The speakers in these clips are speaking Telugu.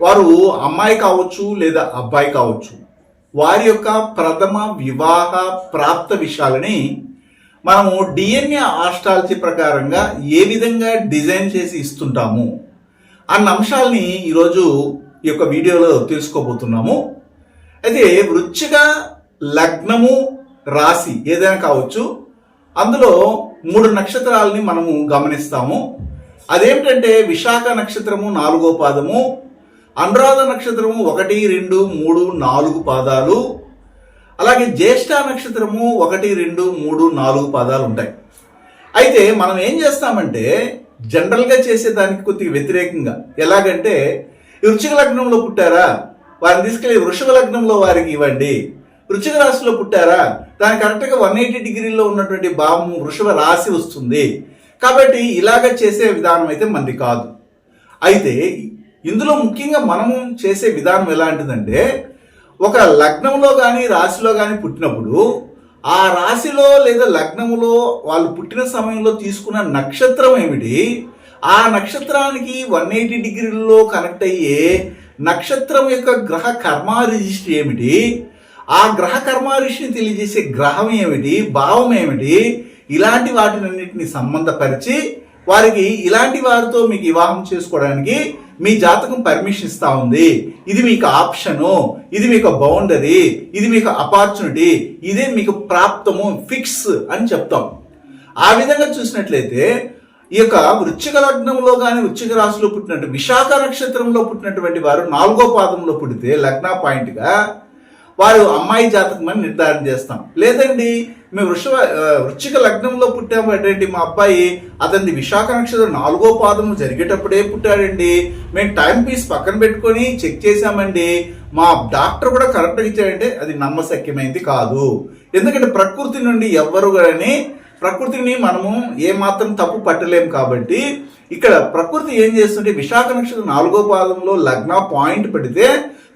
వారు అమ్మాయి కావచ్చు లేదా అబ్బాయి కావచ్చు వారి యొక్క ప్రథమ వివాహ ప్రాప్త విషయాలని మనము డిఎన్ఏ ఆస్ట్రాలజీ ప్రకారంగా ఏ విధంగా డిజైన్ చేసి ఇస్తుంటాము అన్న అంశాలని ఈరోజు ఈ యొక్క వీడియోలో తెలుసుకోబోతున్నాము. అయితే వృచ్చిక లగ్నము రాశి ఏదైనా కావచ్చు అందులో మూడు నక్షత్రాలని మనము గమనిస్తాము. అదేమిటంటే విశాఖ నక్షత్రము నాలుగో పాదము అనురాధ నక్షత్రము ఒకటి రెండు మూడు నాలుగు పాదాలు. అలాగే జ్యేష్ఠ నక్షత్రము ఒకటి రెండు మూడు నాలుగు పాదాలు ఉంటాయి. అయితే మనం ఏం చేస్తామంటే జనరల్గా చేసేదానికి కొద్దిగా వ్యతిరేకంగా. ఎలాగంటే వృచ్చిక లగ్నంలో పుట్టారా? వారిని తీసుకెళ్ళి వృషభ లగ్నంలో వారికి ఇవ్వండి. వృచ్చిక రాశిలో పుట్టారా? దాని కరెక్ట్గా వన్ ఎయిటీ డిగ్రీలో ఉన్నటువంటి భావము వృషభ రాశి వస్తుంది. కాబట్టి ఇలాగ చేసే విధానం అయితే మనది కాదు. అయితే ఇందులో ముఖ్యంగా మనము చేసే విధానం ఎలాంటిదంటే ఒక లగ్నంలో కానీ రాశిలో కానీ పుట్టినప్పుడు ఆ రాశిలో లేదా లగ్నములో వాళ్ళు పుట్టిన సమయంలో తీసుకున్న నక్షత్రం ఏమిటి? ఆ నక్షత్రానికి వన్ ఎయిటీ డిగ్రీల్లో కనెక్ట్ అయ్యే నక్షత్రం యొక్క గ్రహ కర్మ రిజిస్ట్రీ ఏమిటి? ఆ గ్రహ కర్మ తెలియజేసే గ్రహం ఏమిటి? భావం ఏమిటి? ఇలాంటి వాటినన్నింటినీ సంబంధపరిచి వారికి ఇలాంటి వారితో మీకు వివాహం చేసుకోవడానికి మీ జాతకం పర్మిషన్ ఇస్తా ఉంది. ఇది మీకు ఆప్షను. ఇది మీకు బౌండరీ ఇది మీకు అపార్చునిటీ ఇదే మీకు ప్రాప్తము ఫిక్స్ అని చెప్తాం. ఆ విధంగా చూసినట్లయితే ఈ యొక్క వృచ్చిక లగ్నంలో కానీ వృచ్చిక రాశిలో పుట్టినట్టు విశాఖ నక్షత్రంలో పుట్టినటువంటి వారు నాలుగో పాదంలో పుడితే లగ్న పాయింట్గా వారు అమ్మాయి జాతకం అని నిర్ధారణ చేస్తాం. లేదండి మేము వృష వృచ్చిక లగ్నంలో పుట్టాము ఏంటండి మా అబ్బాయి. అతన్ని విశాఖ నక్షత్రం నాలుగో పాదము జరిగేటప్పుడే పుట్టాడండి. మేము టైం పీస్ పక్కన పెట్టుకొని చెక్ చేశామండి. మా డాక్టర్ కూడా కరెక్ట్గా ఇచ్చాడంటే అది నమ్మశక్యమైంది కాదు. ఎందుకంటే ప్రకృతి నుండి ఎవ్వరు కానీ ప్రకృతిని మనము ఏమాత్రం తప్పు పట్టలేం కాబట్టి ఇక్కడ ప్రకృతి ఏం చేస్తుంటే విశాఖ నక్షత్రం నాలుగో పాదంలో లగ్న పాయింట్ పెడితే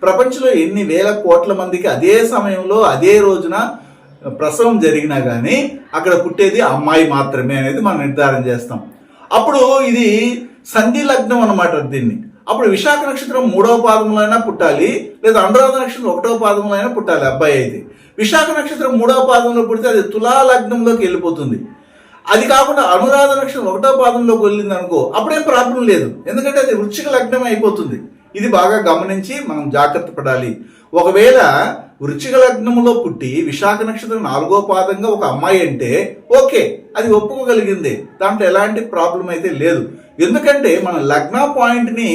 ప్రపంచంలో ఎన్ని వేల కోట్ల మందికి అదే సమయంలో అదే రోజున ప్రసవం జరిగినా కానీ అక్కడ పుట్టేది అమ్మాయి మాత్రమే అనేది మనం నిర్ధారణ చేస్తాం. అప్పుడు ఇది సంధి లగ్నం అన్నమాట దీన్ని. అప్పుడు విశాఖ నక్షత్రం మూడవ పాదంలో అయినా పుట్టాలి లేదా అనురాధ నక్షత్రం ఒకటవ పాదంలో అయినా పుట్టాలి అబ్బాయి అయితే. విశాఖ నక్షత్రం మూడవ పాదంలో పుడితే అది తులా లగ్నంలోకి వెళ్ళిపోతుంది. అది కాకుండా అనురాధ నక్షత్రం ఒకటో పాదంలోకి వెళ్ళింది అనుకో అప్పుడేం ప్రాబ్లం లేదు. ఎందుకంటే అది వృశ్చిక లగ్నం అయిపోతుంది. ఇది బాగా గమనించి మనం జాగ్రత్త పడాలి. ఒకవేళ వృచ్చిక లగ్నంలో పుట్టి విశాఖ నక్షత్రం నాలుగో పాదంగా ఒక అమ్మాయి అంటే ఓకే అది ఒప్పుకోగలిగింది. దాంట్లో ఎలాంటి ప్రాబ్లం అయితే లేదు. ఎందుకంటే మన లగ్న పాయింట్ని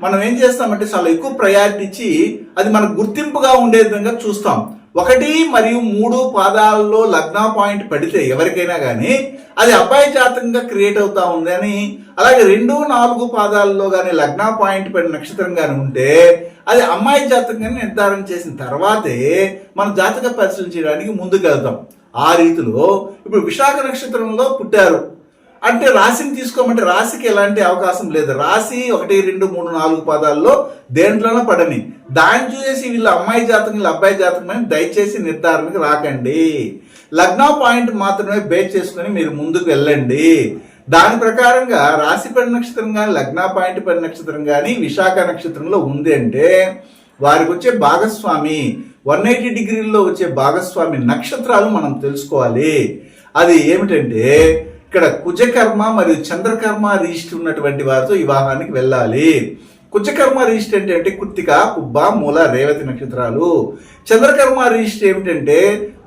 మనం ఏం చేస్తామంటే చాలా ఎక్కువ ప్రయారిటీ ఇచ్చి అది మనకు గుర్తింపుగా ఉండే విధంగా చూస్తాం. ఒకటి మరియు మూడు పాదాలలో లగ్న పాయింట్ పడితే ఎవరికైనా కానీ అది అబ్బాయి జాతకంగా క్రియేట్ అవుతా ఉంది అని అలాగే రెండు నాలుగు పాదాలలో కానీ లగ్న పాయింట్ పడిన నక్షత్రం కానీ ఉంటే అది అమ్మాయి జాతకంగా నిర్ధారణ చేసిన తర్వాతే మనం జాతక పరిశీలన చేయడానికి ముందుకు వెళ్తాం ఆ రీతిలో ఇప్పుడు విశాఖ నక్షత్రంలో పుట్టారు. అంటే రాశిని తీసుకోమంటే రాశికి ఎలాంటి అవకాశం లేదు. రాశి ఒకటి రెండు మూడు నాలుగు పదాల్లో దేంట్లోనో పడని. దాన్ని చూసేసి వీళ్ళు అమ్మాయి జాతకం వీళ్ళు అబ్బాయి జాతకం అని దయచేసి నిర్ధారణకు రాకండి. లగ్న పాయింట్ మాత్రమే బేస్ చేసుకుని మీరు ముందుకు వెళ్ళండి. దాని ప్రకారంగా రాశి పడి నక్షత్రం కానీ లగ్న పాయింట్ పడి నక్షత్రం కానీ విశాఖ నక్షత్రంలో ఉంది అంటే వారికి వచ్చే భాగస్వామి వన్ ఎయిటీ డిగ్రీల్లో వచ్చే భాగస్వామి నక్షత్రాలు మనం తెలుసుకోవాలి. అది ఏమిటంటే ఇక్కడ కుజకర్మ మరియు చంద్రకర్మ రిజిస్టర్ ఉన్నటువంటి వారితో వివాహానికి వెళ్ళాలి. కుజకర్మ రిజిస్టర్ ఏంటంటే కుత్తిక కుబ్బ మూల రేవతి నక్షత్రాలు. చంద్రకర్మ రిజిస్టర్ ఏమిటంటే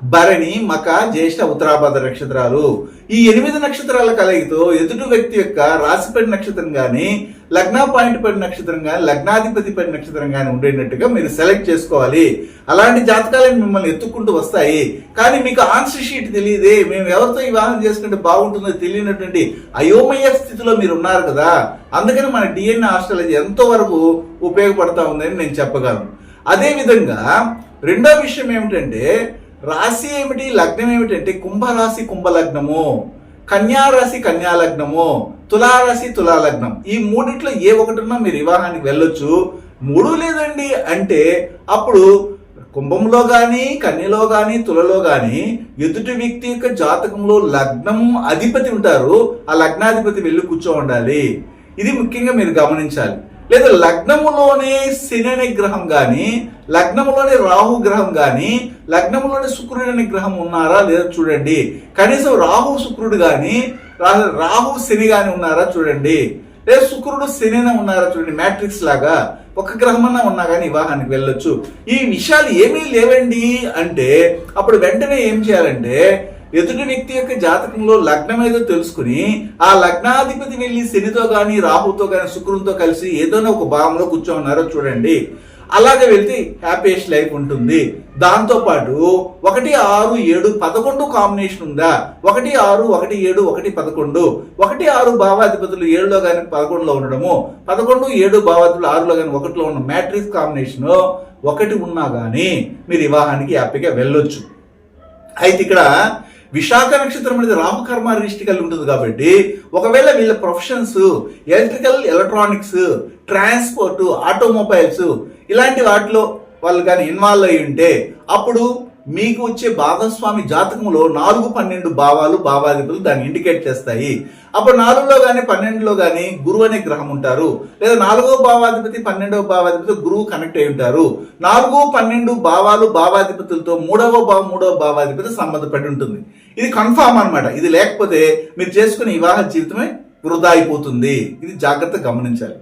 భరణి మక జ్యేష్ఠ ఉత్తరాభద్ర నక్షత్రాలు. ఈ ఎనిమిది నక్షత్రాల కలయితో ఎదుటి వ్యక్తి యొక్క రాశిపడి నక్షత్రం కానీ లగ్న పాయింట్ పడి నక్షత్రం కానీ లగ్నాధిపతి పడి నక్షత్రం కానీ ఉండేటట్టుగా మీరు సెలెక్ట్ చేసుకోవాలి. అలాంటి జాతకాలను మిమ్మల్ని ఎత్తుక్కుంటూ వస్తాయి. కానీ మీకు ఆన్సర్ షీట్ తెలియదే. మేము ఎవరితో వివాహం చేసుకుంటే బాగుంటుందో తెలియనటువంటి అయోమయ స్థితిలో మీరు ఉన్నారు కదా. అందుకని మన డిఎన్ఏ ఆస్ట్రాలజీ ఎంతో వరకు ఉపయోగపడతా ఉందని నేను చెప్పగలను. అదేవిధంగా రెండో విషయం ఏమిటంటే రాశి ఏమిటి లగ్నం ఏమిటంటే కుంభరాశి కుంభలగ్నము. కన్యారాశి కన్యాలగ్నము తులారాశి తులాలగ్నం. ఈ మూడిట్లో ఏ ఒకటిన్నా మీరు వివాహానికి వెళ్ళొచ్చు. మూడు లేదండి అంటే అప్పుడు కుంభంలో కానీ కన్యలో కానీ తులలో కానీ ఎదుటి వ్యక్తి యొక్క జాతకంలో లగ్నం అధిపతి ఉంటారు. ఆ లగ్నాధిపతి వెళ్ళి కూర్చో ఉండాలి. ఇది ముఖ్యంగా మీరు గమనించాలి. లేదా లగ్నములోనే శని అనే గ్రహం కానీ లగ్నములోనే రాహు గ్రహం కానీ లగ్నములోనే శుక్రుడు అనే గ్రహం ఉన్నారా లేదా చూడండి. కనీసం రాహు శుక్రుడు కానీ రాహు శని కానీ ఉన్నారా చూడండి. లేదా శుక్రుడు శని ఉన్నారా చూడండి మ్యాట్రిక్స్ లాగా. ఒక గ్రహమన్నా ఉన్నా కానీ వివాహానికి వెళ్ళొచ్చు. ఈ విషయాలు ఏమీ లేవండి అంటే అప్పుడు వెంటనే ఏం చేయాలంటే ఎదుటి వ్యక్తి యొక్క జాతకంలో లగ్నం ఏదో తెలుసుకుని ఆ లగ్నాధిపతి వెళ్ళి శనితో కానీ రాహుతో కానీ శుక్రునితో కలిసి ఏదైనా ఒక భావంలో కూర్చోమన్నారో చూడండి. అలాగే వెళ్తే హ్యాపీయెస్ట్ లైఫ్ ఉంటుంది. దాంతోపాటు ఒకటి ఆరు ఏడు పదకొండు కాంబినేషన్ ఉందా? ఒకటి ఆరు ఒకటి ఏడు ఒకటి పదకొండు. ఒకటి ఆరు భావాధిపతులు ఏడులో కానీ పదకొండులో ఉండడము పదకొండు ఏడు భావాధిపతులు ఆరులో కానీ ఒకటిలో ఉన్న మ్యాట్రిక్స్ కాంబినేషన్ ఒకటి ఉన్నా కానీ మీరు వివాహానికి హ్యాపీగా వెళ్ళొచ్చు. అయితే ఇక్కడ విశాఖ నక్షత్రం అనేది రామకర్మ రిష్టి కలిగి ఉంటుంది కాబట్టి ఒకవేళ వీళ్ళ professions electrical electronics transport automobiles ఇలాంటి వాటిలో వాళ్ళు కానీ ఇన్వాల్వ్ అయి ఉంటే అప్పుడు మీకు వచ్చే భాగస్వామి జాతకంలో నాలుగు పన్నెండు భావాలు భావాధిపతులు దాన్ని ఇండికేట్ చేస్తాయి. అప్పుడు నాలుగులో కానీ పన్నెండులో కానీ గురువు అనే గ్రహం ఉంటారు. లేదా నాలుగో భావాధిపతి పన్నెండవ భావాధిపతి గురువు కనెక్ట్ అయి ఉంటారు. నాలుగు పన్నెండు భావాలు భావాధిపతులతో మూడవ భావ మూడవ భావాధిపతి సంబంధపడి ఉంటుంది. ఇది కన్ఫామ్ అన్నమాట. ఇది లేకపోతే మీరు చేసుకునే వివాహ జీవితమే వృధా అయిపోతుంది. ఇది జాగ్రత్త గమనించాలి.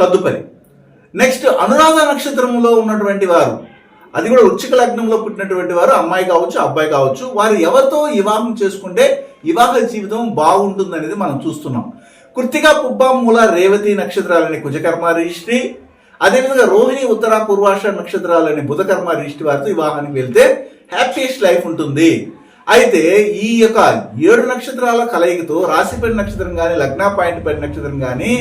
తదుపరి. నెక్స్ట్ అనురాధ నక్షత్రంలో ఉన్నటువంటి వారు. అది కూడా వృచ్చిక లగ్నంలో పుట్టినటువంటి వారు అమ్మాయి కావచ్చు అబ్బాయి కావచ్చు వారు ఎవరితో వివాహం చేసుకుంటే వివాహ జీవితం బాగుంటుంది అనేది మనం చూస్తున్నాం. కృతిక పుబ్బ మూల రేవతి నక్షత్రాలని కుజకర్మ రిష్టి అదేవిధంగా రోహిణి ఉత్తర పూర్వాష నక్షత్రాలని బుధకర్మ రిష్టి వారితో వివాహానికి వెళ్తే హ్యాపీయెస్ట్ లైఫ్ ఉంటుంది. అయితే ఈ యొక్క ఏడు నక్షత్రాల కలయికతో రాశిపడి నక్షత్రం కానీ లగ్న పాయింట్ పడి నక్షత్రం కానీ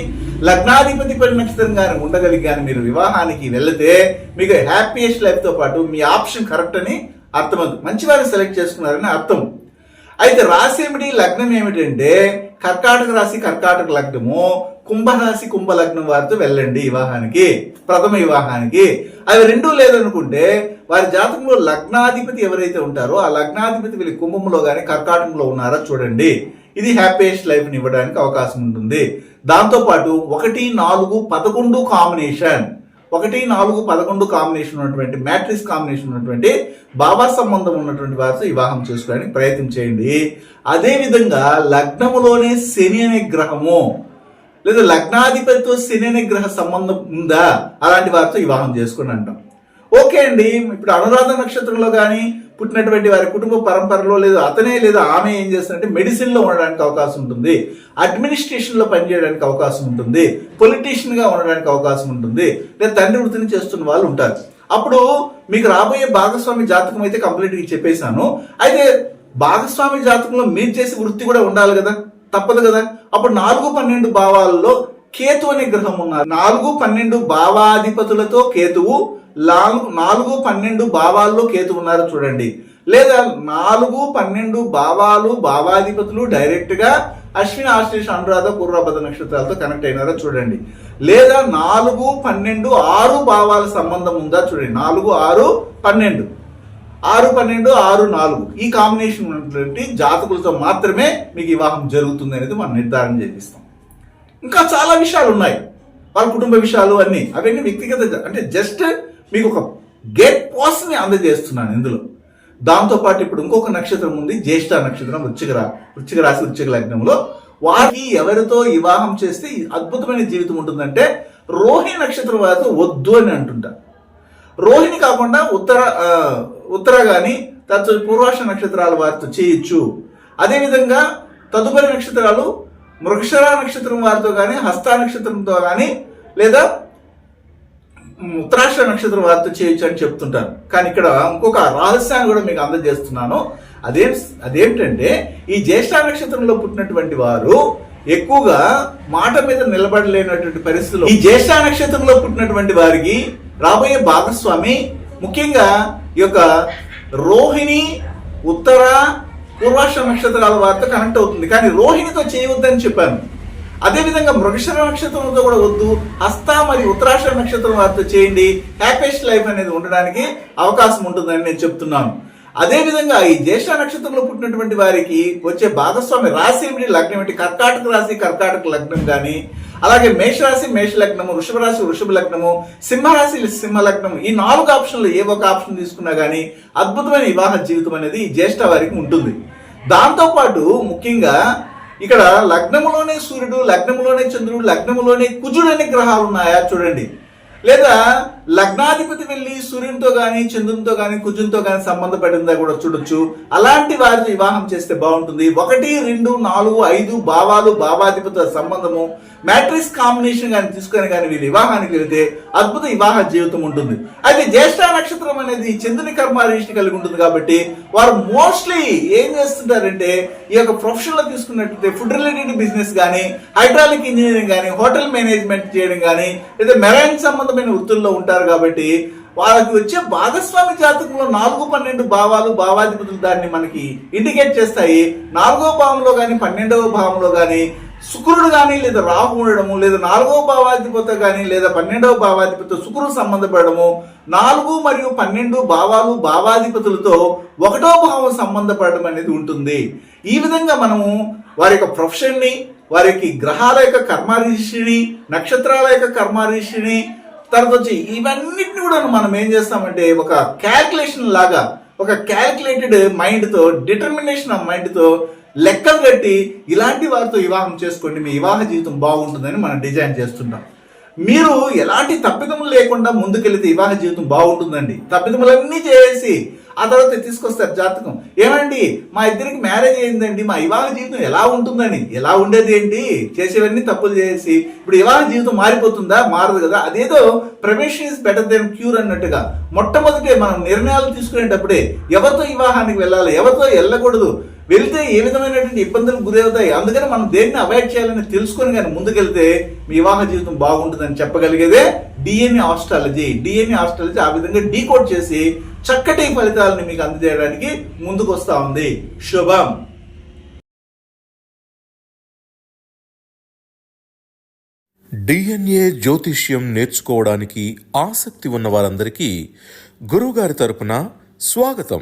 లగ్నాధిపతి పడి నక్షత్రం కానీ ఉండగలిగి కానీ మీరు వివాహానికి వెళ్తే మీకు హ్యాపీయెస్ట్ లైఫ్తో పాటు మీ ఆప్షన్ కరెక్ట్ అని అర్థమవుతుంది. మంచి వారిని సెలెక్ట్ చేసుకున్నారని అర్థం. అయితే రాశి ఏమిటి లగ్నం ఏమిటంటే కర్కాటక రాశి కర్కాటక లగ్నము కుంభరాశి కుంభ లగ్నం వారితో వెళ్ళండి వివాహానికి ప్రథమ వివాహానికి. అవి రెండూ లేదనుకుంటే వారి జాతకంలో లగ్నాధిపతి ఎవరైతే ఉంటారో ఆ లగ్నాధిపతి వీళ్ళ కుంభంలో కానీ కర్కాటకంలో ఉన్నారో చూడండి. ఇది హ్యాపీయెస్ట్ లైఫ్ని ఇవ్వడానికి అవకాశం ఉంటుంది. దాంతోపాటు ఒకటి నాలుగు పదకొండు కాంబినేషన్. ఒకటి నాలుగు పదకొండు కాంబినేషన్ ఉన్నటువంటి మ్యాట్రిక్స్ కాంబినేషన్ ఉన్నటువంటి బాబా సంబంధం ఉన్నటువంటి వారితో వివాహం చేసుకోవడానికి ప్రయత్నం చేయండి. అదే విధంగా లగ్నములోనే శని అనే గ్రహము లేదా లగ్నాధిపతితో శని అనే గ్రహ సంబంధం ఉందా? అలాంటి వారితో వివాహం చేసుకుని అంటాం. ఓకే అండి. ఇప్పుడు అనురాధ నక్షత్రంలో కానీ పుట్టినటువంటి వారి కుటుంబ పరంపరలో లేదా అతనే లేదా ఆమె ఏం చేస్తారంటే మెడిసిన్లో ఉండడానికి అవకాశం ఉంటుంది. అడ్మినిస్ట్రేషన్లో పనిచేయడానికి అవకాశం ఉంటుంది. పొలిటీషియన్గా ఉండడానికి అవకాశం ఉంటుంది. లేదా తండ్రి వృత్తిని చేస్తున్న వాళ్ళు ఉంటారు. అప్పుడు మీకు రాబోయే భాగస్వామి జాతకం అయితే కంప్లీట్గా చెప్పేశాను. అయితే భాగస్వామి జాతకంలో మీరు చేసే వృత్తి కూడా ఉండాలి కదా? తప్పదు కదా? అప్పుడు నాలుగు పన్నెండు భావాల్లో కేతు అనే గ్రహం ఉన్నారు. నాలుగు పన్నెండు భావాధిపతులతో కేతువు నాలుగు నాలుగు పన్నెండు భావాల్లో కేతు ఉన్నారు చూడండి. లేదా నాలుగు పన్నెండు భావాలు భావాధిపతులు డైరెక్ట్గా అశ్విని ఆశ్లేష అనురాధ పూర్వపద నక్షత్రాలతో కనెక్ట్ అయినారో చూడండి. లేదా నాలుగు పన్నెండు ఆరు భావాల సంబంధం ఉందా చూడండి. నాలుగు ఆరు పన్నెండు. ఆరు పన్నెండు ఆరు నాలుగు. ఈ కాంబినేషన్ ఉన్నటువంటి జాతకులతో మాత్రమే మీకు వివాహం జరుగుతుంది అనేది మనం నిర్ధారణ చేపిస్తాం. ఇంకా చాలా విషయాలు ఉన్నాయి. వాళ్ళ కుటుంబ విషయాలు అన్ని. అవన్నీ వ్యక్తిగత అంటే జస్ట్ మీకు ఒక గేట్ పాస్ని అందజేస్తున్నాను ఇందులో. దాంతోపాటు ఇప్పుడు ఇంకొక నక్షత్రం ఉంది జ్యేష్ఠ నక్షత్రం వృచ్చిక వృచ్చిక రాశి వృచ్చిక లగ్నంలో. వారికి ఎవరితో వివాహం చేస్తే అద్భుతమైన జీవితం ఉంటుందంటే రోహిణి నక్షత్రం వారితో వద్దు అని అంటుంటా. రోహిణి కాకుండా ఉత్తర ఉత్తర కానీ తదుపరి పూర్వాష నక్షత్రాల వారితో చేయొచ్చు. అదేవిధంగా తదుపరి నక్షత్రాలు మృక్షర నక్షత్రం వారితో కానీ హస్త నక్షత్రంతో కానీ లేదా ఉమ్, ఉత్తరాష్ట్ర నక్షత్రం వారితో చేయొచ్చు అని చెప్తుంటారు. కానీ ఇక్కడ ఇంకొక రహస్యాన్ని కూడా మీకు అందజేస్తున్నాను. అదేం అదేమిటంటే ఈ జ్యేష్ఠ నక్షత్రంలో పుట్టినటువంటి వారు ఎక్కువగా మాట మీద నిలబడలేనటువంటి పరిస్థితులు ఈ జ్యేష్ఠ నక్షత్రంలో పుట్టినటువంటి వారికి రాబోయే భాగస్వామి ముఖ్యంగా ఈ యొక్క రోహిణి ఉత్తర పూర్వాష నక్షత్రాల వారితో కనెక్ట్ అవుతుంది. కానీ రోహిణితో చేయవద్దని చెప్పాను. అదేవిధంగా మృగశర నక్షత్రంతో కూడా వద్దు. హస్త మరియు ఉత్తరాష నక్షత్రం వారితో చేయండి. హ్యాపీస్ట్ లైఫ్ అనేది ఉండడానికి అవకాశం ఉంటుందని నేను చెప్తున్నాను. అదేవిధంగా ఈ జ్యేష్ఠ నక్షత్రంలో పుట్టినటువంటి వారికి వచ్చే భాగస్వామి రాశి ఏమిటి? లగ్నం ఏమిటి? కర్కాటక రాశి కర్కాటక లగ్నం కానీ అలాగే మేషరాశి మేష లగ్నము వృషభ రాశి వృషభ లగ్నము సింహరాశి సింహ లగ్నము ఈ నాలుగు ఆప్షన్లు ఏ ఒక ఆప్షన్ తీసుకున్నా కానీ అద్భుతమైన వివాహ జీవితం అనేది ఈ జ్యేష్ఠ వారికి ఉంటుంది. దాంతోపాటు ముఖ్యంగా ఇక్కడ లగ్నములోనే సూర్యుడు లగ్నములోనే చంద్రుడు లగ్నములోనే కుజుడు అనే గ్రహాలు ఉన్నాయా చూడండి. లేదా లగ్నాధిపతి వెళ్ళి సూర్యునితో కానీ చంద్రునితో కానీ కుజునితో కానీ సంబంధపడిందా కూడా చూడొచ్చు. అలాంటి వారితో వివాహం చేస్తే బాగుంటుంది. ఒకటి రెండు నాలుగు ఐదు భావాలు భావాధిపతుల సంబంధము మ్యాట్రిక్స్ కాంబినేషన్ కానీ తీసుకొని కానీ వీళ్ళు వివాహానికి వెళితే అద్భుత వివాహ జీవితం ఉంటుంది. అయితే జ్యేష్ఠ నక్షత్రం అనేది చంద్రుని కర్మ రిష్టి కలిగి ఉంటుంది కాబట్టి వారు మోస్ట్లీ ఏం చేస్తుంటారంటే ఈ యొక్క ప్రొఫెషన్లో తీసుకున్నట్లయితే ఫుడ్ రిలేటెడ్ బిజినెస్ కానీ హైడ్రాలిక్ ఇంజనీరింగ్ కానీ హోటల్ మేనేజ్మెంట్ చేయడం కానీ లేదా మెరైన్ సంబంధం సంబంధమైన వృత్తుల్లో ఉంటారు కాబట్టి వాళ్ళకి వచ్చే భాగస్వామి జాతకంలో నాలుగు పన్నెండు భావాలు భావాధిపతులు దాన్ని మనకి ఇండికేట్ చేస్తాయి. నాలుగో భావంలో కానీ పన్నెండవ భావంలో కానీ శుక్రుడు కానీ లేదా రాహు ఉండడము లేదా నాలుగో భావాధిపత కానీ లేదా పన్నెండవ భావాధిపతి శుక్రుడు సంబంధపడము నాలుగు మరియు పన్నెండు భావాలు భావాధిపతులతో ఒకటో భావం సంబంధపడడం అనేది ఉంటుంది. ఈ విధంగా మనము వారి యొక్క ప్రొఫెషన్ని వారికి గ్రహాల యొక్క కర్మారీషిని నక్షత్రాల యొక్క కర్మారీషిని తర్వాత వచ్చి ఇవన్నిటిని కూడా మనం ఏం చేస్తామంటే ఒక క్యాల్కులేషన్ లాగా ఒక క్యాల్కులేటెడ్ మైండ్తో డిటర్మినేషన్ ఆఫ్ మైండ్తో లెక్కలు కట్టి ఇలాంటి వారితో వివాహం చేసుకోండి. మీ వివాహ జీవితం బాగుంటుందని మనం డిజైన్ చేస్తున్నాం మీరు ఎలాంటి తప్పిదములు లేకుండా ముందుకెళ్తే వివాహ జీవితం బాగుంటుందండి. తప్పిదములన్నీ చేసి ఆ తర్వాత తీసుకొస్తారు జాతకం. ఏమండి? మా ఇద్దరికి మ్యారేజ్ అయిందండి. మా వివాహ జీవితం ఎలా ఉంటుందని? ఎలా ఉండేది ఏంటి? చేసేవన్నీ తప్పులు చేసి. ఇప్పుడు వివాహ జీవితం మారిపోతుందా? మారదు కదా? అదేదో prevention is better than cure అన్నట్టుగా. మొట్టమొదటి మనం నిర్ణయాలు తీసుకునేటప్పుడే ఎవరితో వివాహానికి వెళ్ళాలి? ఎవరితో వెళ్ళకూడదు? వెళ్తే ఏ విధమైనటువంటి ఇబ్బందులు గురవుతాయి? అందుకని మనం దేన్ని అవాయిడ్ చేయాలని తెలుసుకొని కానీ ముందుకెళ్తే మీ వివాహ జీవితం బాగుంటుందని చెప్పగలిగేదే డిఎన్ఏ ఆస్ట్రాలజీ డిఎన్ఏ ఆస్ట్రాలజీ ఆ విధంగా డీకోడ్ చేసి చక్కటి ఫలితాలను మీకు అందజేయడానికి ముందుకు వస్తా ఉంది. శుభం. డిఎన్ఏ జ్యోతిష్యం నేర్చుకోవడానికి ఆసక్తి ఉన్న వారందరికీ గురువుగారి తరపున స్వాగతం.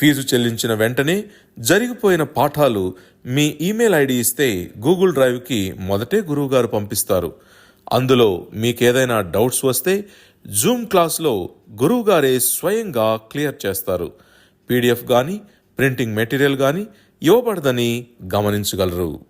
ఫీజు చెల్లించిన వెంటనే జరిగిపోయిన పాఠాలు మీ ఈమెయిల్ ఐడి ఇస్తే గూగుల్ డ్రైవ్కి మొదటే గురువుగారు పంపిస్తారు. అందులో మీకేదైనా డౌట్స్ వస్తే జూమ్ క్లాస్లో గురువుగారే స్వయంగా క్లియర్ చేస్తారు. పీడిఎఫ్ కానీ ప్రింటింగ్ మెటీరియల్ కానీ ఇవ్వబడదని గమనించగలరు.